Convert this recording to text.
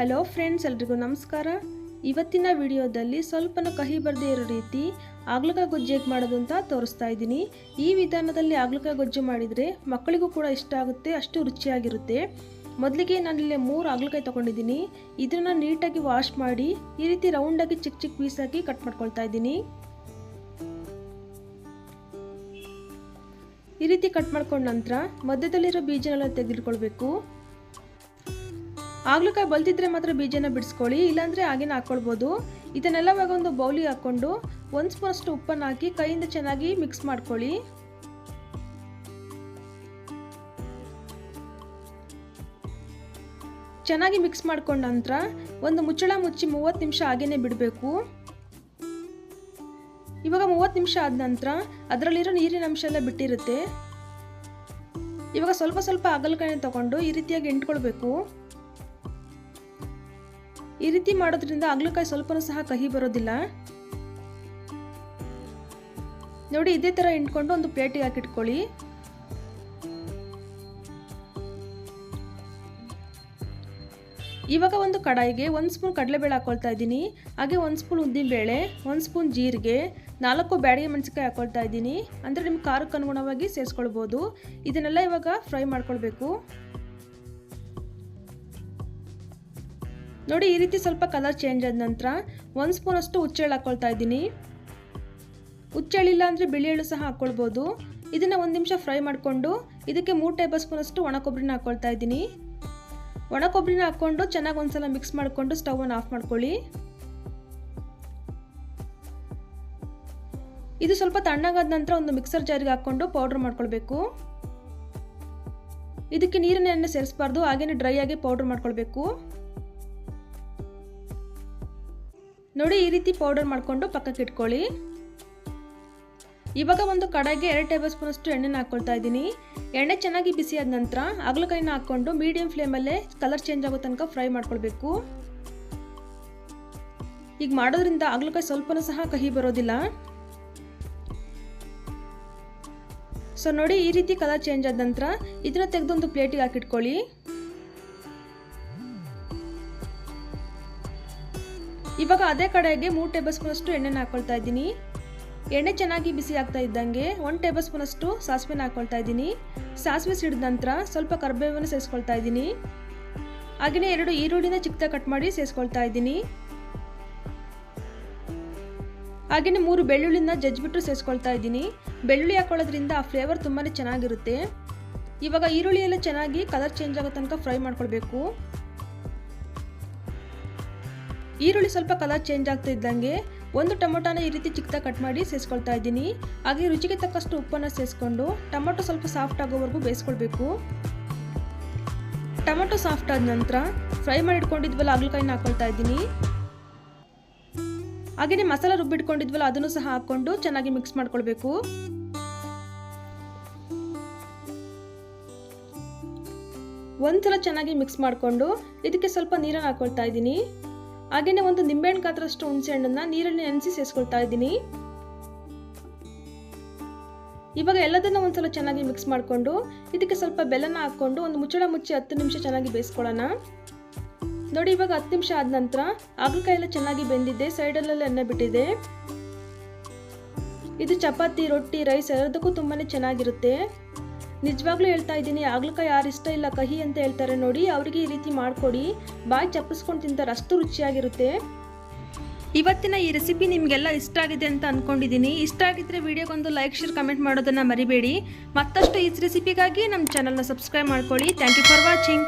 Hello friends, ಎಲ್ರಿಗೂ ನಮಸ್ಕಾರ. ಇವತ್ತಿನ ವಿಡಿಯೋದಲ್ಲಿ ಸ್ವಲ್ಪನೂ ಕಹಿ ಬರದೇ ಇರೋ ರೀತಿ ಆಗ್ಲಕ ಗೊಜ್ಜು ಹೇಗೆ ಮಾಡೋದು ಅಂತ ತೋರಿಸ್ತಾ ಇದ್ದೀನಿ. ಈ ವಿಧಾನದಲ್ಲಿ ಆಗ್ಲಕ ಗೊಜ್ಜು ಮಾಡಿದರೆ ಮಕ್ಕಳಿಗೂ ಕೂಡ ಇಷ್ಟ ಆಗುತ್ತೆ, ಅಷ್ಟು ರುಚಿಯಾಗಿರುತ್ತೆ. ಮೊದಲಿಗೆ ನಾನಿಲ್ಲಿ ಮೂರು ಆಗ್ಲಕಾಯಿ ತೊಗೊಂಡಿದ್ದೀನಿ. ಇದನ್ನು ನೀಟಾಗಿ ವಾಶ್ ಮಾಡಿ, ಈ ರೀತಿ ರೌಂಡಾಗಿ ಚಿಕ್ಕ ಚಿಕ್ಕ ಪೀಸಾಗಿ ಕಟ್ ಮಾಡ್ಕೊಳ್ತಾ ಇದ್ದೀನಿ. ಈ ರೀತಿ ಕಟ್ ಮಾಡ್ಕೊಂಡ ನಂತರ ಮಧ್ಯದಲ್ಲಿರೋ ಬೀಜನೆಲ್ಲ ತೆಗೆದುಕೊಳ್ಬೇಕು. ಆಗ್ಲಕಾಯಿ ಬಲ್ತಿದ್ರೆ ಮಾತ್ರ ಬೀಜನ ಬಿಡಿಸ್ಕೊಳ್ಳಿ, ಇಲ್ಲಾಂದರೆ ಹಾಗೇನೆ ಹಾಕ್ಕೊಳ್ಬೋದು ಇದನ್ನೆಲ್ಲ ಇವಾಗ ಒಂದು ಬೌಲಿ ಹಾಕ್ಕೊಂಡು ಒಂದು ಸ್ಪೂನ್ ಅಷ್ಟು ಉಪ್ಪನ್ನು ಹಾಕಿ ಕೈಯಿಂದ ಚೆನ್ನಾಗಿ ಮಿಕ್ಸ್ ಮಾಡ್ಕೊಳ್ಳಿ. ಚೆನ್ನಾಗಿ ಮಿಕ್ಸ್ ಮಾಡ್ಕೊಂಡ ನಂತರ ಒಂದು ಮುಚ್ಚಳ ಮುಚ್ಚಿ ಮೂವತ್ತು ನಿಮಿಷ ಹಾಗೇನೆ ಬಿಡಬೇಕು. ಇವಾಗ ಮೂವತ್ತು ನಿಮಿಷ ಆದ ನಂತರ ಅದರಲ್ಲಿರೋ ನೀರಿನ ಅಂಶ ಎಲ್ಲ ಬಿಟ್ಟಿರುತ್ತೆ. ಇವಾಗ ಸ್ವಲ್ಪ ಸ್ವಲ್ಪ ಅಗಲಕಾಯಿ ತಗೊಂಡು ಈ ರೀತಿಯಾಗಿ ಎಂಟ್ಕೊಳ್ಬೇಕು. ಈ ರೀತಿ ಮಾಡೋದ್ರಿಂದ ಹಾಗಲಕಾಯಿ ಸ್ವಲ್ಪನೂ ಸಹ ಕಹಿ ಬರೋದಿಲ್ಲ. ನೋಡಿ, ಇದೇ ಥರ ಇಂಟ್ಕೊಂಡು ಒಂದು ಪ್ಲೇಟಿಗೆ ಹಾಕಿಟ್ಕೊಳ್ಳಿ. ಇವಾಗ ಒಂದು ಕಡಾಯಿಗೆ ಒಂದು ಸ್ಪೂನ್ ಕಡಲೆಬೇಳೆ ಹಾಕೊಳ್ತಾ ಇದ್ದೀನಿ. ಹಾಗೆ ಒಂದು ಸ್ಪೂನ್ ಉದ್ದಿನಬೇಳೆ, ಒಂದು ಸ್ಪೂನ್ ಜೀರಿಗೆ, ನಾಲ್ಕು ಬ್ಯಾಡಿಗೆ ಮೆಣಸಿನ್ಕಾಯಿ ಹಾಕೊಳ್ತಾ ಇದ್ದೀನಿ. ಅಂದರೆ ನಿಮ್ಮ ಖಾರಕ್ಕೆ ಅನುಗುಣವಾಗಿ ಸೇರಿಸ್ಕೊಳ್ಬೋದು. ಇದನ್ನೆಲ್ಲ ಇವಾಗ ಫ್ರೈ ಮಾಡ್ಕೊಳ್ಬೇಕು. ನೋಡಿ, ಈ ರೀತಿ ಸ್ವಲ್ಪ ಕಲರ್ ಚೇಂಜ್ ಆದ ನಂತರ ಒಂದು ಸ್ಪೂನ್ ಅಷ್ಟು ಹುಚ್ಚೆಳ್ಳು ಹಾಕ್ಕೊಳ್ತಾ ಇದ್ದೀನಿ. ಹುಚ್ಚೆಳ್ಳಿಲ್ಲ ಅಂದರೆ ಬಿಳಿ ಎಳ್ಳು ಸಹ ಹಾಕ್ಕೊಳ್ಬೋದು ಇದನ್ನು ಒಂದು ನಿಮಿಷ ಫ್ರೈ ಮಾಡಿಕೊಂಡು ಇದಕ್ಕೆ ಮೂರು ಟೇಬಲ್ ಸ್ಪೂನ್ ಅಷ್ಟು ಒಣ ಕೊಬ್ಬರಿನ ಹಾಕ್ಕೊಳ್ತಾ ಇದ್ದೀನಿ. ಒಣ ಕೊಬ್ಬರಿನ ಹಾಕ್ಕೊಂಡು ಚೆನ್ನಾಗಿ ಒಂದ್ಸಲ ಮಿಕ್ಸ್ ಮಾಡಿಕೊಂಡು ಸ್ಟವನ್ನು ಆಫ್ ಮಾಡ್ಕೊಳ್ಳಿ. ಇದು ಸ್ವಲ್ಪ ತಣ್ಣಗಾದ ನಂತರ ಒಂದು ಮಿಕ್ಸರ್ ಜಾರಿಗೆ ಹಾಕ್ಕೊಂಡು ಪೌಡ್ರ್ ಮಾಡ್ಕೊಳ್ಬೇಕು. ಇದಕ್ಕೆ ನೀರನ್ನು ಸೇರಿಸಬಾರ್ದು ಹಾಗೆಯೇ ಡ್ರೈ ಆಗಿ ಪೌಡ್ರ್ ಮಾಡ್ಕೊಳ್ಬೇಕು. ನೋಡಿ ಈ ರೀತಿ ಪೌಡರ್ ಮಾಡಿಕೊಂಡು ಪಕ್ಕಕ್ಕೆ ಇಟ್ಕೊಳ್ಳಿ. ಇವಾಗ ಒಂದು ಕಡಾಯಿಗೆ ಎರಡು ಟೇಬಲ್ ಸ್ಪೂನಷ್ಟು ಎಣ್ಣೆನ ಹಾಕ್ಕೊಳ್ತಾ ಇದ್ದೀನಿ. ಎಣ್ಣೆ ಚೆನ್ನಾಗಿ ಬಿಸಿ ಆದ ನಂತರ ಅಗಲಕಾಯಿನ ಹಾಕ್ಕೊಂಡು ಮೀಡಿಯಂ ಫ್ಲೇಮಲ್ಲೇ ಕಲರ್ ಚೇಂಜ್ ಆಗೋ ತನಕ ಫ್ರೈ ಮಾಡ್ಕೊಳ್ಬೇಕು. ಈಗ ಮಾಡೋದ್ರಿಂದ ಅಗಲಕಾಯಿ ಸ್ವಲ್ಪನೂ ಸಹ ಕಹಿ ಬರೋದಿಲ್ಲ. ಸೊ ನೋಡಿ ಈ ರೀತಿ ಕಲರ್ ಚೇಂಜ್ ಆದ ನಂತರ ಇದನ್ನ ತೆಗೆದೊಂದು ಪ್ಲೇಟಿಗೆ ಹಾಕಿಟ್ಕೊಳ್ಳಿ. ಇವಾಗ ಅದೇ ಕಡೆಗೆ ಮೂರು ಟೇಬಲ್ ಸ್ಪೂನ್ ಅಷ್ಟು ಎಣ್ಣೆನ ಹಾಕ್ಕೊಳ್ತಾ ಇದ್ದೀನಿ. ಎಣ್ಣೆ ಚೆನ್ನಾಗಿ ಬಿಸಿ ಆಗ್ತಾ ಇದ್ದಂಗೆ ಒಂದು ಟೇಬಲ್ ಸ್ಪೂನ್ ಅಷ್ಟು ಸಾಸಿವೆನ ಹಾಕ್ಕೊಳ್ತಾ ಇದ್ದೀನಿ. ಸಾಸಿವೆ ಸಿಡಿದ ನಂತರ ಸ್ವಲ್ಪ ಕರ್ಬೇವನ್ನು ಸೇರಿಸ್ಕೊಳ್ತಾ ಇದ್ದೀನಿ. ಹಾಗೆಯೇ ಎರಡು ಈರುಳ್ಳಿನ ಚಿಕ್ಕದಾಗಿ ಕಟ್ ಮಾಡಿ ಸೇರಿಸ್ಕೊಳ್ತಾ ಇದ್ದೀನಿ. ಹಾಗೆಯೇ ಮೂರು ಬೆಳ್ಳುಳ್ಳಿನ ಜಜ್ಜಿಬಿಟ್ಟು ಸೇರಿಸ್ಕೊಳ್ತಾ ಇದ್ದೀನಿ. ಬೆಳ್ಳುಳ್ಳಿ ಹಾಕೊಳ್ಳೋದ್ರಿಂದ ಆ ಫ್ಲೇವರ್ ತುಂಬಾ ಚೆನ್ನಾಗಿರುತ್ತೆ. ಇವಾಗ ಈರುಳ್ಳಿ ಎಲ್ಲ ಚೆನ್ನಾಗಿ ಕಲರ್ ಚೇಂಜ್ ಆಗೋ ತನಕ ಫ್ರೈ ಮಾಡ್ಕೊಳ್ಬೇಕು. ಈರುಳ್ಳಿ ಸ್ವಲ್ಪ ಕಲರ್ ಚೇಂಜ್ ಆಗ್ತಾ ಇದ್ದಂಗೆ ಒಂದು ಟೊಮೊಟೊನ ಈ ರೀತಿ ಚಿಕ್ಕದಾಗಿ ಕಟ್ ಮಾಡಿ ಸೇರಿಸ್ಕೊಳ್ತಾ ಇದ್ದೀನಿ. ಹಾಗೆ ರುಚಿಗೆ ತಕ್ಕಷ್ಟು ಉಪ್ಪನ್ನು ಸೇರಿಸ್ಕೊಂಡು ಟೊಮೊಟೊ ಸ್ವಲ್ಪ ಸಾಫ್ಟ್ ಆಗೋವರೆಗೂ ಬೇಯಿಸ್ಕೊಳ್ಬೇಕು. ಟೊಮೊಟೊ ಸಾಫ್ಟ್ ಆದ ನಂತರ ಫ್ರೈ ಮಾಡಿ ಇಟ್ಕೊಂಡಿದ್ವಲ್ಲ ಹಾಗಲಕಾಯಿನ ಹಾಕೊಳ್ತಾ ಇದ್ದೀನಿ. ಹಾಗೆಯೇ ಮಸಾಲ ರುಬ್ಬಿಟ್ಕೊಂಡಿದ್ವಲ್ಲ ಅದನ್ನು ಸಹ ಹಾಕ್ಕೊಂಡು ಚೆನ್ನಾಗಿ ಮಿಕ್ಸ್ ಮಾಡ್ಕೊಳ್ಬೇಕು. ಒಂದ್ಸಲ ಚೆನ್ನಾಗಿ ಮಿಕ್ಸ್ ಮಾಡಿಕೊಂಡು ಇದಕ್ಕೆ ಸ್ವಲ್ಪ ನೀರನ್ನು ಹಾಕೊಳ್ತಾ ಇದ್ದೀನಿ. ಹಾಗೆಯೇ ಒಂದು ನಿಂಬೆಹಣ್ಣು ಗಾತ್ರಷ್ಟು ಹುಣಸೆ ಹಣ್ಣನ್ನು ನೀರಲ್ಲಿ ನೆನೆಸಿ ಸೇರಿಸ್ಕೊಳ್ತಾ ಇದ್ದೀನಿ. ಇವಾಗ ಎಲ್ಲದನ್ನ ಒಂದ್ಸಲ ಚೆನ್ನಾಗಿ ಮಿಕ್ಸ್ ಮಾಡಿಕೊಂಡು, ಇದಕ್ಕೆ ಸ್ವಲ್ಪ ಬೆಲ್ಲನ ಹಾಕ್ಕೊಂಡು ಒಂದು ಮುಚ್ಚಳ ಮುಚ್ಚಿ ಹತ್ತು ನಿಮಿಷ ಚೆನ್ನಾಗಿ ಬೇಯಿಸ್ಕೊಳ್ಳೋಣ. ನೋಡಿ ಇವಾಗ ಹತ್ತು ನಿಮಿಷ ಆದ ನಂತರ ಹಾಗಲಕಾಯಿ ಎಲ್ಲ ಚೆನ್ನಾಗಿ ಬೆಂದಿದೆ, ಸೈಡಲ್ಲೆಲ್ಲ ಎಣ್ಣೆ ಬಿಟ್ಟಿದೆ. ಇದು ಚಪಾತಿ, ರೊಟ್ಟಿ, ರೈಸ್ ಎಲ್ಲದಕ್ಕೂ ತುಂಬಾ ಚೆನ್ನಾಗಿರುತ್ತೆ. ನಿಜವಾಗ್ಲೂ ಹೇಳ್ತಾ ಇದ್ದೀನಿ ಆಗ್ಲಕಾಯಿ ಯಾರು ಇಷ್ಟ ಇಲ್ಲ ಕಹಿ ಅಂತ ಹೇಳ್ತಾರೆ ನೋಡಿ, ಅವರಿಗೆ ಈ ರೀತಿ ಮಾಡಿಕೊಡಿ, ಬಾಯಿ ಚಪ್ಪಿಸ್ಕೊಂಡು ತಿಂತಾರೆ, ಅಷ್ಟು ರುಚಿಯಾಗಿರುತ್ತೆ. ಇವತ್ತಿನ ಈ ರೆಸಿಪಿ ನಿಮಗೆಲ್ಲ ಇಷ್ಟ ಆಗಿದೆ ಅಂತ ಅಂದ್ಕೊಂಡಿದ್ದೀನಿ ಇಷ್ಟ ಆಗಿದ್ರೆ ವಿಡಿಯೋಗೊಂದು ಲೈಕ್ ಶೇರ್ ಕಮೆಂಟ್ ಮಾಡೋದನ್ನು ಮರಿಬೇಡಿ. ಮತ್ತಷ್ಟು ಈ ರೆಸಿಪಿಗಾಗಿ ನಮ್ಮ ಚಾನಲ್ನ ಸಬ್ಸ್ಕ್ರೈಬ್ ಮಾಡ್ಕೊಳ್ಳಿ. Thank you for watching